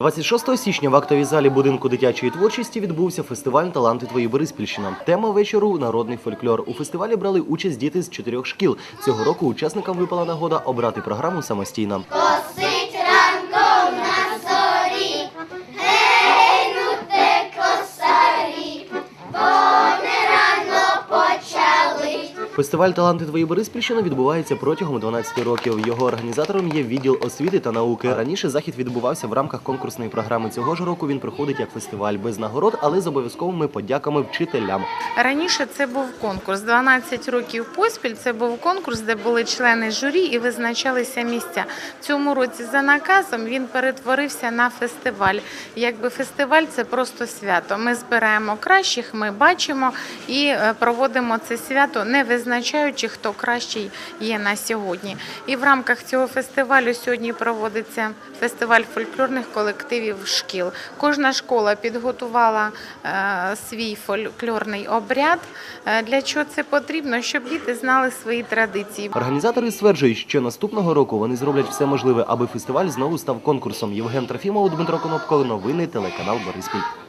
26 січня в актовій залі будинку дитячої творчості відбувся фестиваль Таланти твої Бориспільщина. Тема вечору народний фольклор. У фестивалі брали участь діти з чотирьох шкіл. Цього року учасникам випала нагода обрати програму самостійно. Фестиваль Таланти твої Бориспільщина відбувається протягом 12 років. Його організатором є відділ освіти та науки. Раніше захід відбувався в рамках конкурсної програми. Цього ж року він проходить як фестиваль без нагород, але з обов'язковими подяками вчителям. Раніше це був конкурс. 12 років поспіль це був конкурс, де були члени журі і визначалися місця. Цьому році за наказом він перетворився на фестиваль. Якби фестиваль це просто свято. Ми збираємо кращих, ми бачимо і е, проводимо це свято, не визначаючи, хто кращий є на сьогодні. І в рамках цього фестивалю сьогодні проводиться фестиваль фольклорних колективів шкіл. Кожна школа підготувала е, свій фольклорний обряд. Е, Для чого це потрібно? Щоб діти знали свої традиції. Організатори стверджують, що наступного року вони зроблять все можливе, аби фестиваль знову став конкурсом. Євген Трофімов, Дмитро Конопко, новини телеканал Бориспіль.